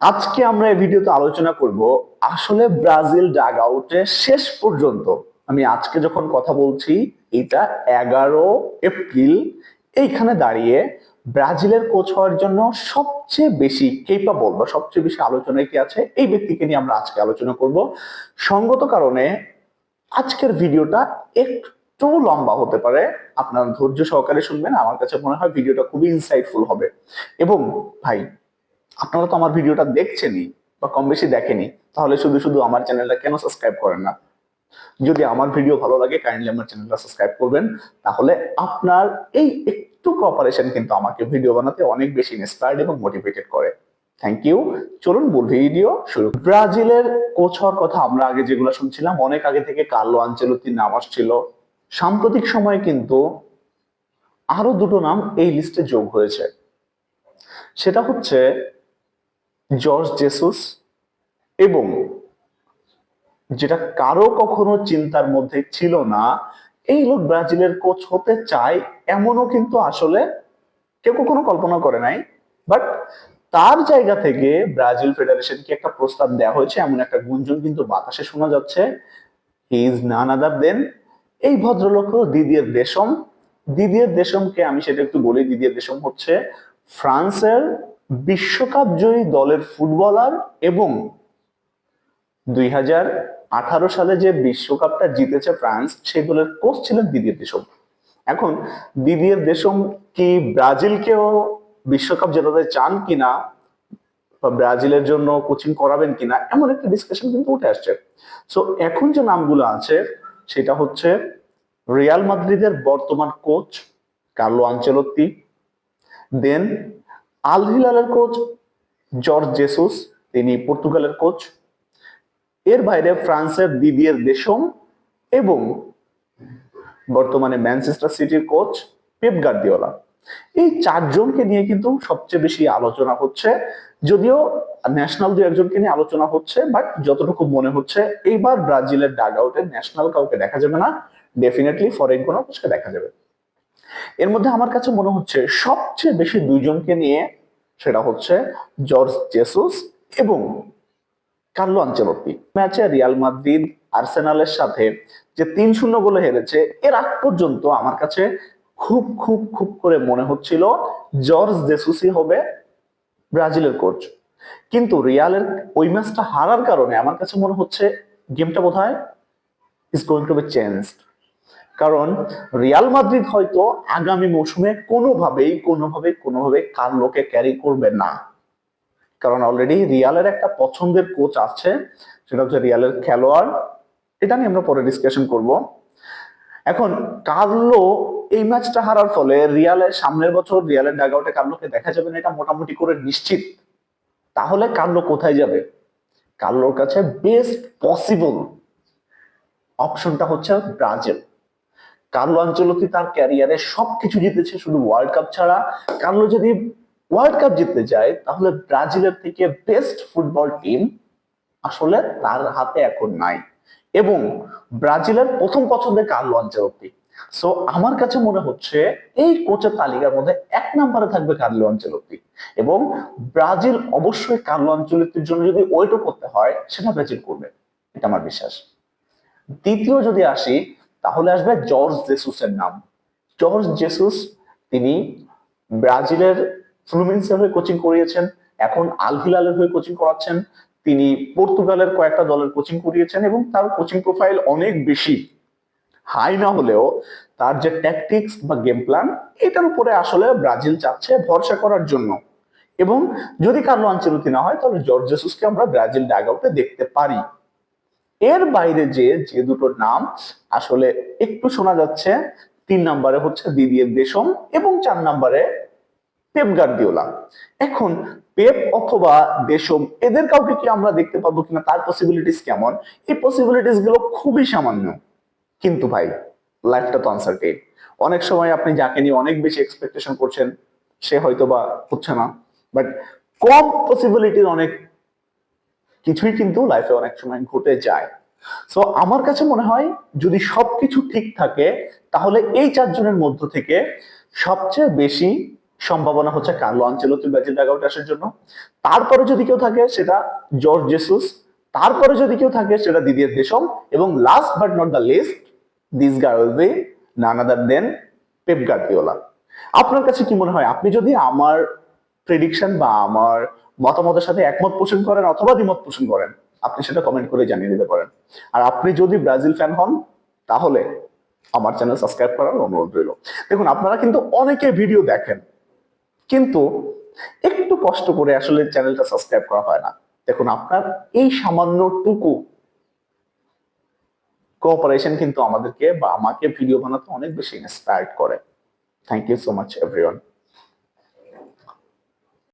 আজকে আমরা এই ভিডিওতে আলোচনা করব আসলে ব্রাজিল ডাগ আউটে শেষ পর্যন্ত। আমি আজকে যখন কথা বলছি, এটা এগারো এপ্রিল। এইখানে দাঁড়িয়ে ব্রাজিলের কোচ হওয়ার জন্য সবচেয়ে বেশি কেপাবল বা সবচেয়ে বেশি আলোচনায় কি আছে, এই ব্যক্তিকে নিয়ে আমরা আজকে আলোচনা করব। সঙ্গত কারণে আজকের ভিডিওটা একটু লম্বা হতে পারে। আপনার ধৈর্য সহকারে শুনবেন। আমার কাছে মনে হয় ভিডিওটা খুবই ইনসাইটফুল হবে। এবং ভাই আপনারা তো আমার ভিডিওটা দেখছেনই বা কম বেশি দেখেনি তাহলে শুধু শুধু আমার চ্যানেলটা কেন সাবস্ক্রাইব করেন না? যদি আমার ভিডিও ভালো লাগে কাইন্ডলি আমার চ্যানেলটা সাবস্ক্রাইব করবেন, তাহলে আপনার এই একটু কোঅপারেশন কিন্তু আমাকে ভিডিও বানাতে অনেক বেশি ইন্সপায়ার্ড এবং মোটিভেটেড করে। থ্যাংক ইউ চলুন মূল ভিডিও শুরু ব্রাজিলের কোচ হওয়ার কথা আমরা আগে যেগুলো শুনছিলাম, অনেক আগে থেকে কার্লো আঞ্চেলতির নাম আসছিল। সাম্প্রতিক সময়ে কিন্তু আরও দুটো নাম এই লিস্টে যোগ হয়েছে। সেটা হচ্ছে জর্জ জেসুস এবং যেটা কারও কখনো চিন্তার মধ্যে ছিল না, এই লোক ব্রাজিলের কোচ হতে চায় এমনও কিন্তু আসলে কেউ কখনো কল্পনা করে নাই। বাট তার জায়গা থেকে ব্রাজিল ফেডারেশনকে একটা প্রস্তাব দেওয়া হয়েছে, এমন একটা গুঞ্জন কিন্তু বাতাসে শোনা যাচ্ছে। হি ইজ নান আদার দেন এই ভদ্রলোক হলো দিদিয়ের দেশম। দিদিয়ের দেশমকে আমি সেটা একটু বলি, দিদিয়ের দেশম হচ্ছে ফ্রান্সের বিশ্বকাপ জয়ী দলের ফুটবলার এবং দুই হাজার আঠারো সালে যে বিশ্বকাপটা জিতেছে ফ্রান্স, সেই দলের কোচ ছিলেন দিদিয়ের দেশম। এখন দিদিয়ের দেশম কি ব্রাজিলকেও বিশ্বকাপ জেতাতে চান কিনা বা ব্রাজিলের জন্য কোচিং করাবেন কিনা, এমন একটা ডিসকাশন কিন্তু উঠে আসছে। সো এখন যে নামগুলো আছে, সেটা হচ্ছে রিয়াল মাদ্রিদের বর্তমান coach Carlo Ancelotti then Al হিলালের coach, Jorge Jesus, তিনি পর্তুগালের কোচ। এর বাইরে ফ্রান্সের দিদিয়ের দেশম এবং বর্তমানে ম্যানচেস্টার সিটির কোচ পেপ গার্দিওলা। এই চারজনকে নিয়ে কিন্তু সবচেয়ে বেশি আলোচনা হচ্ছে, যদিও ন্যাশনাল দু একজনকে নিয়ে আলোচনা হচ্ছে, বাট যতটুকু মনে হচ্ছে, এইবার ব্রাজিলের ডাগ আউটে ন্যাশনাল কাউকে দেখা যাবে না, ডেফিনেটলি ফরেন কোনো কোচকে দেখা যাবে। এর মধ্যে আমার কাছে মনে হচ্ছে সবচেয়ে বেশি দুইজনকে নিয়ে সেটা হচ্ছে জর্জ জেসুস এবং কার্লো আঞ্চেলত্তি। ম্যাচে রিয়াল মাদ্রিদ, আর্সেনালের সাথে যে তিন শূন্য গোলে হেরেছে, এর আগ পর্যন্ত আমার কাছে খুব খুব খুব করে মনে হচ্ছিল জর্জ জেসুসি হবে ব্রাজিলের কোচ। কিন্তু রিয়ালের ওই ম্যাচটা হারার কারণে আমার কাছে মনে হচ্ছে গেমটা বোধ হয় is going to be changed কারণ রিয়াল মাদ্রিদ হয়তো আগামী মৌসুমে কোনোভাবেই কোনোভাবেই, কোনোভাবে কার্লোকে ক্যারি করবে না। কারণ অলরেডি রিয়ালের একটা পছন্দের কোচ আছে, সেটা হচ্ছে রিয়ালের খেলোয়াড়। এটা নিয়ে আমরা পরে ডিসকাশন করব। এখন, কার্লো এই ম্যাচটা হারার ফলে রিয়ালের সামনের বছর রিয়ালের ডাগআউটে কার্লোকে দেখা যাবে না, এটা মোটামুটি করে নিশ্চিত। তাহলে কার্লো কোথায় যাবে? কার্লোর কাছে বেস্ট পসিবল অপশনটা হচ্ছে ব্রাজিল। কার্লো আঞ্চলতি তার ক্যারিয়ারে সবকিছু জিতেছে শুধু ওয়ার্ল্ড কাপ ছাড়া। কার্লো যদি ওয়ার্ল্ড কাপ জিততে যায়, তাহলে ব্রাজিলের থেকে বেস্ট ফুটবল টিম আসলে তার হাতে এখন নাই। এবং ব্রাজিলের প্রথম পছন্দের কার্লো আঞ্চলতি। সো আমার কাছে মনে হচ্ছে এই কোচের তালিকার মধ্যে এক নম্বরে থাকবে কার্লো আঞ্চলতি। এবং ব্রাজিল অবশ্যই কার্লো আঞ্চলতির জন্য যদি ওয়েটও করতে হয়, সেটা ব্রাজিল করবে। এটা আমার বিশ্বাস। দ্বিতীয় যদি আসি তাহলে আসবে জর্জ জেসুসের নাম। জর্জ জেসুস, তিনি ব্রাজিলের ফ্লুমিন্সের হয়ে কোচিং করিয়েছেন, এখন আল হিলালের হয়ে কোচিং করাচ্ছেন, তিনি পর্তুগালের কয়েকটা দলের কোচিং করিয়েছেন এবং তার কোচিং প্রোফাইল অনেক বেশি। হাই না হলেও তার যে ট্যাকটিক্স বা গেম প্ল্যান এটার উপরে আসলে ব্রাজিল চাচ্ছে ভরসা করার জন্য। এবং যদি কার্লো আঞ্চলতি না হয়, তাহলে জর্জ জেসুসকে আমরা ব্রাজিল ডাগ দেখতে পারি। এর বাইরে যে যে দুটো নাম আসলে একটু শোনা যাচ্ছে, তিন নম্বরে হচ্ছে দিদিয়ের দেশম এবং চার নম্বরে পেপ গার্দিওলা। এখন পেপ অথবা দেশম, এদের কাউকে কি আমরা দেখতে পাবো কিনা, তার পসিবিলিটিস কেমন? এই পসিবিলিটিসগুলো খুবই সামান্য। কিন্তু ভাই লাইফটা তো আনসার্টেন অনেক সময় আপনি যাকে নিয়ে অনেক বেশি এক্সপেকটেশন করছেন, সে হয়তো বা হচ্ছে না। বাট কম পসিবিলিটির অনেক কিছুই কিন্তু লাইফে অনেক সময় ঘটে যায়। সো আমার কাছে মনে হয় যদি সবকিছু ঠিক থাকে, তাহলে এই চারজনের মধ্য থেকে সবচেয়ে বেশি সম্ভাবনা হচ্ছে কার্লো আঞ্চেলতি ব্রাজিল ডাগআউটে আসার জন্য। তারপরে যদি কেউ থাকে, সেটা জর্জ জেসুস। তারপরে যদি কেউ থাকে, সেটা দিদিয়ার দেশম। এবং last but not the least this be none other than Pep Guardiola আপনার কাছে কি মনে হয়? আপনি যদি আমার প্রেডিকশন বা আমার মতামতের সাথে একমত পোষণ করেন অথবা দ্বিমত পোষণ করেন, আপনি সেটা কমেন্ট করে জানিয়ে দিতে পারেন। আর আপনি যদি ব্রাজিল ফ্যান হন, তাহলে আমার চ্যানেল সাবস্ক্রাইব করার অনুরোধ রইল। দেখুন, আপনারা কিন্তু অনেকে ভিডিও দেখেন, কিন্তু একটু কষ্ট করে আসলে চ্যানেলটা সাবস্ক্রাইব করা হয় না। দেখুন, আপনার এই সামান্যটুকু কোঅপারেশন কিন্তু আমাদেরকে বা আমাকে ভিডিও বানাতে অনেক বেশি ইন্সপায়ার্ড করে। Thank you so much everyone